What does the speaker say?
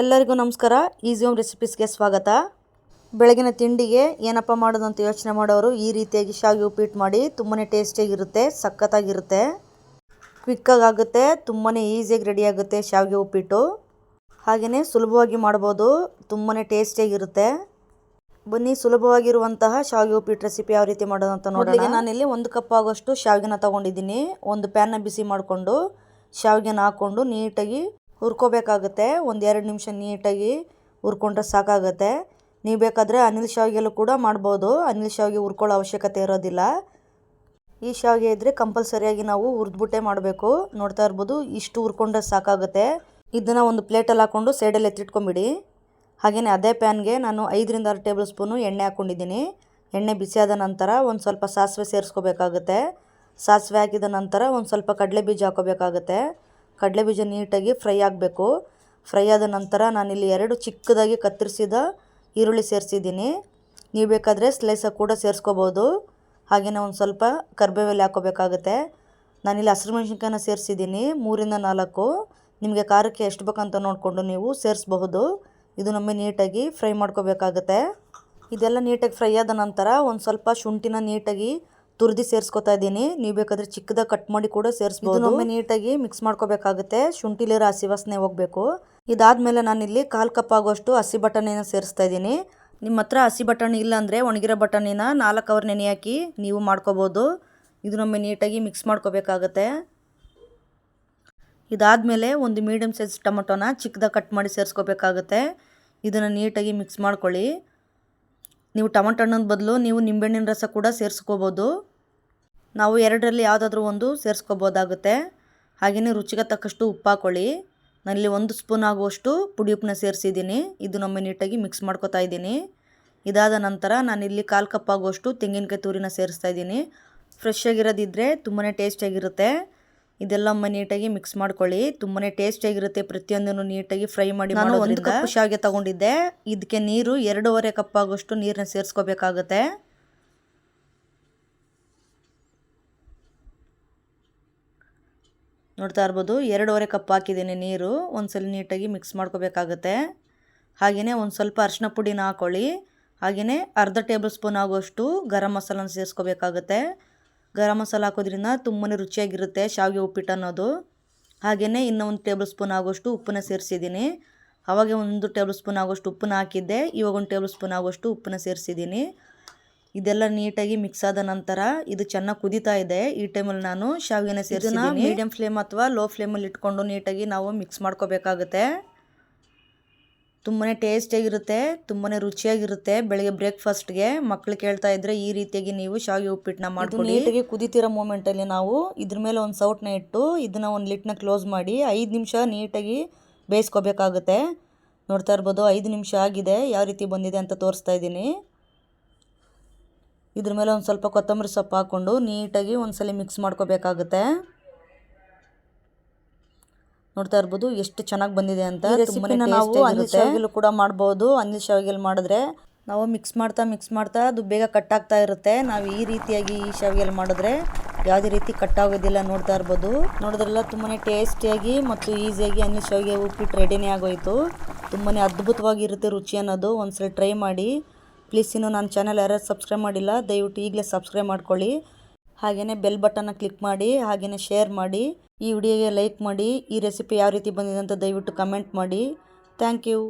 ಎಲ್ಲರಿಗೂ ನಮಸ್ಕಾರ. Easy home ರೆಸಿಪೀಸ್ಗೆ ಸ್ವಾಗತ. ಬೆಳಗಿನ ತಿಂಡಿಗೆ ಏನಪ್ಪ ಮಾಡೋದು ಅಂತ ಯೋಚನೆ ಮಾಡೋರು ಈ ರೀತಿಯಾಗಿ ಶಾವಿಗೆ ಉಪ್ಪಿಟ್ಟು ಮಾಡಿ ತುಂಬಾ ಟೇಸ್ಟಿಯಾಗಿರುತ್ತೆ, ಸಖತ್ತಾಗಿರುತ್ತೆ. ಕ್ವಿಕ್ಕಾಗಿ ಆಗುತ್ತೆ ತುಂಬಾ ಈಸಿಯಾಗಿ ರೆಡಿ ಆಗುತ್ತೆ ಶಾವಿಗೆ ಉಪ್ಪಿಟ್ಟು ಹಾಗೆಯೇ ಸುಲಭವಾಗಿ ಮಾಡ್ಬೋದು ತುಂಬಾ ಟೇಸ್ಟಿಯಾಗಿರುತ್ತೆ. ಬನ್ನಿ, ಸುಲಭವಾಗಿರುವಂತಹ ಶಾವಿಗೆ ಉಪ್ಪಿಟ್ಟು ರೆಸಿಪಿ ಯಾವ ರೀತಿ ಮಾಡೋದು ಅಂತ ನೋಡೋಣ. ನಾನಿಲ್ಲಿ ಒಂದು ಕಪ್ ಆಗೋಷ್ಟು ಶಾವಿಗೆನ ತೊಗೊಂಡಿದ್ದೀನಿ. ಒಂದು ಪ್ಯಾನ್ನ ಬಿಸಿ ಮಾಡಿಕೊಂಡು ಶಾವಿಗೆನ ಹಾಕ್ಕೊಂಡು ನೀಟಾಗಿ ಹುರ್ಕೋಬೇಕಾಗುತ್ತೆ. ಒಂದು ಎರಡು ನಿಮಿಷ ನೀಟಾಗಿ ಹುರ್ಕೊಂಡ್ರೆ ಸಾಕಾಗುತ್ತೆ. ನೀವು ಬೇಕಾದರೆ ಅನಿಲ್ ಶಾವಿಗೆಲ್ಲೂ ಕೂಡ ಮಾಡ್ಬೋದು. ಅನಿಲ್ ಶಾವಿಗೆ ಹುರ್ಕೊಳ್ಳೋ ಅವಶ್ಯಕತೆ ಇರೋದಿಲ್ಲ. ಈ ಶಾವಿಗೆ ಇದ್ದರೆ ಕಂಪಲ್ಸರಿಯಾಗಿ ನಾವು ಹುರಿದ್ಬಿಟ್ಟೆ ಮಾಡಬೇಕು. ನೋಡ್ತಾ ಇರ್ಬೋದು, ಇಷ್ಟು ಹುರ್ಕೊಂಡ್ರೆ ಸಾಕಾಗುತ್ತೆ. ಇದನ್ನು ಒಂದು ಪ್ಲೇಟಲ್ಲಿ ಹಾಕ್ಕೊಂಡು ಸೈಡಲ್ಲಿ ಎತ್ತಿಟ್ಕೊಂಬಿಡಿ. ಹಾಗೆಯೇ ಅದೇ ಪ್ಯಾನ್ಗೆ ನಾನು ಐದರಿಂದ ಆರು ಟೇಬಲ್ ಸ್ಪೂನು ಎಣ್ಣೆ ಹಾಕ್ಕೊಂಡಿದ್ದೀನಿ ಎಣ್ಣೆ ಬಿಸಿಯಾದ ನಂತರ ಒಂದು ಸ್ವಲ್ಪ ಸಾಸಿವೆ ಸೇರಿಸ್ಕೋಬೇಕಾಗುತ್ತೆ. ಸಾಸಿವೆ ಹಾಕಿದ ನಂತರ ಒಂದು ಸ್ವಲ್ಪ ಕಡಲೆ ಬೀಜ ಹಾಕೋಬೇಕಾಗುತ್ತೆ. ಕಡಲೆ ಬೀಜ ನೀಟಾಗಿ ಫ್ರೈ ಆಗಬೇಕು. ಫ್ರೈ ಆದ ನಂತರ ನಾನಿಲ್ಲಿ ಎರಡು ಚಿಕ್ಕದಾಗಿ ಕತ್ತರಿಸಿದ ಈರುಳ್ಳಿ ಸೇರಿಸಿದ್ದೀನಿ. ನೀವು ಬೇಕಾದರೆ ಸ್ಲೈಸಾಗಿ ಕೂಡ ಸೇರಿಸ್ಕೋಬೋದು. ಹಾಗೆಯೇ ಒಂದು ಸ್ವಲ್ಪ ಕರ್ಬೇವೆಲೆ ಹಾಕೋಬೇಕಾಗುತ್ತೆ ನಾನಿಲ್ಲಿ ಹಸಿರು ಮೆಣಸಿನ್ಕಾಯನ್ನ ಸೇರಿಸಿದ್ದೀನಿ, ಮೂರಿಂದ ನಾಲ್ಕು. ನಿಮಗೆ ಖಾರಕ್ಕೆ ಎಷ್ಟು ಬೇಕಂತ ನೋಡಿಕೊಂಡು ನೀವು ಸೇರಿಸಬಹುದು. ಇದು ನಮಗೆ ನೀಟಾಗಿ ಫ್ರೈ ಮಾಡ್ಕೋಬೇಕಾಗುತ್ತೆ. ಇದೆಲ್ಲ ನೀಟಾಗಿ ಫ್ರೈ ಆದ ನಂತರ ಒಂದು ಸ್ವಲ್ಪ ಶುಂಠಿನ ನೀಟಾಗಿ ತುರಿದು ಸೇರಿಸ್ಕೊತಾ ಇದ್ದೀನಿ. ನೀವು ಬೇಕಾದರೆ ಚಿಕ್ಕದಾಗ ಕಟ್ ಮಾಡಿ ಕೂಡ ಸೇರಿಸ್ಬೋದು. ಒಮ್ಮೆ ನೀಟಾಗಿ ಮಿಕ್ಸ್ ಮಾಡ್ಕೋಬೇಕಾಗುತ್ತೆ. ಶುಂಠಿಲಿರೋ ಹಸಿ ವಾಸನೆ ಹೋಗಬೇಕು. ಇದಾದಮೇಲೆ ನಾನಿಲ್ಲಿ ಕಾಲು ಕಪ್ ಆಗುವಷ್ಟು ಹಸಿ ಬಟಾಣಿನ ಸೇರಿಸ್ತಾ ಇದ್ದೀನಿ. ನಿಮ್ಮ ಹತ್ರ ಹಸಿ ಬಟಾಣಿ ಇಲ್ಲ ಅಂದರೆ ಒಣಗಿರೋ ಬಟಾಣಿನ ನಾಲ್ಕು ಅವರ್ ನೆನೆ ಹಾಕಿ ನೀವು ಮಾಡ್ಕೋಬೋದು. ಇದನ್ನೊಮ್ಮೆ ನಮ್ಮೆ ನೀಟಾಗಿ ಮಿಕ್ಸ್ ಮಾಡ್ಕೋಬೇಕಾಗತ್ತೆ. ಇದಾದಮೇಲೆ ಒಂದು ಮೀಡಿಯಮ್ ಸೈಜ್ ಟೊಮೊಟೊನ ಚಿಕ್ಕದಾಗಿ ಕಟ್ ಮಾಡಿ ಸೇರಿಸ್ಕೋಬೇಕಾಗುತ್ತೆ. ಇದನ್ನು ನೀಟಾಗಿ ಮಿಕ್ಸ್ ಮಾಡ್ಕೊಳ್ಳಿ. ನೀವು ಟೊಮೊಟೊ ಹಣ್ಣದ ಬದಲು ನೀವು ನಿಂಬೆಹಣ್ಣಿನ ರಸ ಕೂಡ ಸೇರಿಸ್ಕೋಬೋದು. ನಾವು ಎರಡರಲ್ಲಿ ಯಾವುದಾದ್ರೂ ಒಂದು ಸೇರಿಸ್ಕೋಬೋದಾಗುತ್ತೆ. ಹಾಗೆಯೇ ರುಚಿಗೆ ತಕ್ಕಷ್ಟು ಉಪ್ಪು ಹಾಕ್ಕೊಳ್ಳಿ ನಾನಿಲ್ಲಿ ಒಂದು ಸ್ಪೂನ್ ಆಗುವಷ್ಟು ಪುಡಿ ಉಪ್ಪನ್ನ ಸೇರಿಸಿದ್ದೀನಿ. ಇದು ನಮ್ಮ ನೀಟಾಗಿ ಮಿಕ್ಸ್ ಮಾಡ್ಕೋತಾ ಇದ್ದೀನಿ. ಇದಾದ ನಂತರ ನಾನಿಲ್ಲಿ ಕಾಲು ಕಪ್ ಆಗುವಷ್ಟು ತೆಂಗಿನಕಾಯಿ ತುರಿನ ಸೇರಿಸ್ತಾ ಇದ್ದೀನಿ. ಫ್ರೆಶ್ ಆಗಿರೋದಿದ್ದರೆ ತುಂಬಾ ಟೇಸ್ಟಿಯಾಗಿರುತ್ತೆ ಇದೆಲ್ಲ ಒಮ್ಮೆ ನೀಟಾಗಿ ಮಿಕ್ಸ್ ಮಾಡ್ಕೊಳ್ಳಿ. ತುಂಬಾ ಟೇಸ್ಟಿಯಾಗಿರುತ್ತೆ ಪ್ರತಿಯೊಂದನ್ನು ನೀಟಾಗಿ ಫ್ರೈ ಮಾಡಿ ನಾನು ಒಂದು ಕಪ್ ಶಾವಿಗೆ ತಗೊಂಡಿದ್ದೆ. ಇದಕ್ಕೆ ನೀರು ಎರಡೂವರೆ ಕಪ್ ಆಗುವಷ್ಟು ನೀರನ್ನ ಸೇರಿಸ್ಕೋಬೇಕಾಗುತ್ತೆ. ನೋಡ್ತಾ ಇರ್ಬೋದು, ಎರಡೂವರೆ ಕಪ್ ಹಾಕಿದ್ದೀನಿ ನೀರು. ಒಂದ್ಸಲ ನೀಟಾಗಿ ಮಿಕ್ಸ್ ಮಾಡ್ಕೋಬೇಕಾಗತ್ತೆ. ಹಾಗೆಯೇ ಒಂದು ಸ್ವಲ್ಪ ಅರಿಶಿನ ಪುಡಿನ ಹಾಕ್ಕೊಳ್ಳಿ ಹಾಗೆಯೇ ಅರ್ಧ ಟೇಬಲ್ ಸ್ಪೂನ್ ಆಗುವಷ್ಟು ಗರಂ ಮಸಾಲನ ಸೇರಿಸ್ಕೋಬೇಕಾಗತ್ತೆ. ಗರಂ ಮಸಾಲ ಹಾಕೋದ್ರಿಂದ ತುಂಬನೇ ರುಚಿಯಾಗಿರುತ್ತೆ ಶಾವಿಗೆ ಉಪ್ಪಿಟ್ಟು ಅನ್ನೋದು. ಹಾಗೆಯೇ ಇನ್ನೂ ಒಂದು ಟೇಬಲ್ ಸ್ಪೂನ್ ಆಗೋಷ್ಟು ಉಪ್ಪನ್ನ ಸೇರಿಸಿದ್ದೀನಿ. ಅವಾಗೆ ಒಂದು ಟೇಬಲ್ ಸ್ಪೂನ್ ಆಗೋಷ್ಟು ಉಪ್ಪನ್ನ ಹಾಕಿದ್ದೆ, ಇವಾಗ ಒಂದು ಟೇಬಲ್ ಸ್ಪೂನ್ ಆಗೋಷ್ಟು ಉಪ್ಪನ್ನ ಸೇರಿಸಿದ್ದೀನಿ. ಇದೆಲ್ಲ ನೀಟಾಗಿ ಮಿಕ್ಸ್ ಆದ ನಂತರ ಇದು ಚೆನ್ನಾಗಿ ಕುದೀತಾ ಇದೆ. ಈ ಟೈಮಲ್ಲಿ ನಾನು ಶಾವಿಗೆನ ಸೇರಿಸಿದ್ದೀನಿ ಮೀಡಿಯಂ ಫ್ಲೇಮ್ ಅಥವಾ ಲೋ ಫ್ಲೇಮಲ್ಲಿ ಇಟ್ಕೊಂಡು ನೀಟಾಗಿ ನಾವು ಮಿಕ್ಸ್ ಮಾಡ್ಕೋಬೇಕಾಗುತ್ತೆ. ತುಂಬಾ ಟೇಸ್ಟಿಯಾಗಿರುತ್ತೆ ತುಂಬಾ ರುಚಿಯಾಗಿರುತ್ತೆ. ಬೆಳಗ್ಗೆ ಬ್ರೇಕ್ಫಾಸ್ಟ್ಗೆ ಮಕ್ಳು ಕೇಳ್ತಾ ಇದ್ರೆ ಈ ರೀತಿಯಾಗಿ ನೀವು ಶಾವಿಗೆ ಉಪ್ಪಿಟ್ಟನ್ನ ಮಾಡ್ಕೊಂಡು ನೀಟಾಗಿ ಕುದೀತಿರೋ ಮೂಮೆಂಟಲ್ಲಿ ನಾವು ಇದ್ರ ಮೇಲೆ ಒಂದು ಸೌಟ್ನ ಇಟ್ಟು ಇದನ್ನ ಒಂದು ಲಿಟ್ನ ಕ್ಲೋಸ್ ಮಾಡಿ ಐದು ನಿಮಿಷ ನೀಟಾಗಿ ಬೇಯಿಸ್ಕೋಬೇಕಾಗುತ್ತೆ. ನೋಡ್ತಾ ಇರ್ಬೋದು ಐದು ನಿಮಿಷ ಆಗಿದೆ ಯಾವ ರೀತಿ ಬಂದಿದೆ ಅಂತ ತೋರಿಸ್ತಾ ಇದ್ದೀನಿ. ಇದ್ರ ಮೇಲೆ ಒಂದು ಸ್ವಲ್ಪ ಕೊತ್ತಂಬರಿ ಸೊಪ್ಪು ಹಾಕ್ಕೊಂಡು ನೀಟಾಗಿ ಒಂದ್ಸಲ ಮಿಕ್ಸ್ ಮಾಡ್ಕೋಬೇಕಾಗುತ್ತೆ. ನೋಡ್ತಾ ಇರ್ಬೋದು ಎಷ್ಟು ಚೆನ್ನಾಗಿ ಬಂದಿದೆ ಅಂತ ತುಂಬಾನೇ ನಾವು ಅನಿಲ್ ಶಾವಿಗೆಲು ಕೂಡ ಮಾಡ್ಬೋದು. ಅನಿಲ್ ಶಾವಿಗೆಲ್ ಮಾಡಿದ್ರೆ ನಾವು ಮಿಕ್ಸ್ ಮಾಡ್ತಾ ಮಿಕ್ಸ್ ಮಾಡ್ತಾ ಅದು ಬೇಗ ಕಟ್ ಆಗ್ತಾ ಇರುತ್ತೆ. ನಾವು ಈ ರೀತಿಯಾಗಿ ಈ ಶಾವಿಗೆಲ್ ಮಾಡಿದ್ರೆ ಯಾವುದೇ ರೀತಿ ಕಟ್ ಆಗೋದಿಲ್ಲ ನೋಡ್ತಾ ಇರ್ಬೋದು. ನೋಡಿದ್ರೆಲ್ಲ ತುಂಬಾ ಟೇಸ್ಟಿಯಾಗಿ ಮತ್ತು ಈಸಿಯಾಗಿ ಅನ್ನ ಶಾವಿಗೆ ಉಪ್ಪಿಟ್ಟು ರೆಡಿನೇ ಆಗೋಯ್ತು. ತುಂಬಾ ಅದ್ಭುತವಾಗಿರುತ್ತೆ ರುಚಿ ಅನ್ನೋದು. ಒಂದ್ಸಲ ಟ್ರೈ ಮಾಡಿ. ಪ್ಲೀಸ್ ಇನ್ನು ನನ್ನ ಚಾನಲ್ ಯಾರು ಸಬ್ಸ್ಕ್ರೈಬ್ ಮಾಡಿಲ್ಲ, ದಯವಿಟ್ಟು ಈಗಲೇ ಸಬ್ಸ್ಕ್ರೈಬ್ ಮಾಡ್ಕೊಳ್ಳಿ. ಹಾಗೆಯೇ ಬೆಲ್ ಬಟನ್ನ ಕ್ಲಿಕ್ ಮಾಡಿ ಹಾಗೆಯೇ ಶೇರ್ ಮಾಡಿ, ಈ ವಿಡಿಯೋಗೆ ಲೈಕ್ ಮಾಡಿ, ಈ ರೆಸಿಪಿ ಯಾವ ರೀತಿ ಬಂದಿದೆ ಅಂತ ದಯವಿಟ್ಟು ಕಮೆಂಟ್ ಮಾಡಿ. Thank you.